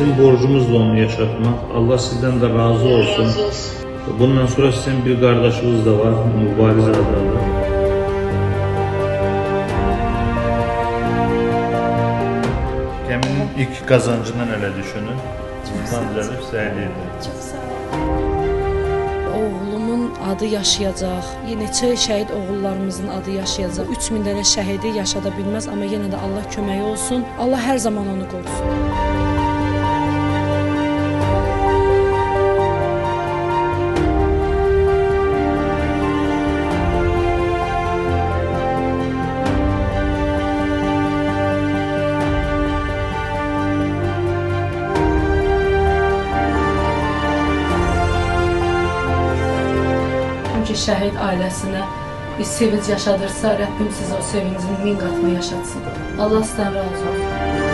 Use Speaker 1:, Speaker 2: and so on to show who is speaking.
Speaker 1: bizim borcumuzla onu yaşatmak. Allah sizden de razı olsun.
Speaker 2: Razı olsun.
Speaker 1: Bundan sonra sizin bir kardeşiniz de var, Mübariz adında. Geminin ilk kazancından öyle düşünün. Bundan düzelip səhiyyə
Speaker 3: Çox sağ. Oğlumun adı yaşayacaq. Neçə şəhid oğullarımızın adı yaşayacaq. 3000 dənə şəhidi yaşada bilməz, amma yenə də Allah köməyi olsun. Allah hər zaman onu qorusun. Çünki şəhid ailəsinə bir sevinc yaşadırsa, Rəbbim sizə o sevincin min qatını yaşatsın. Allah sizdən razı olsun.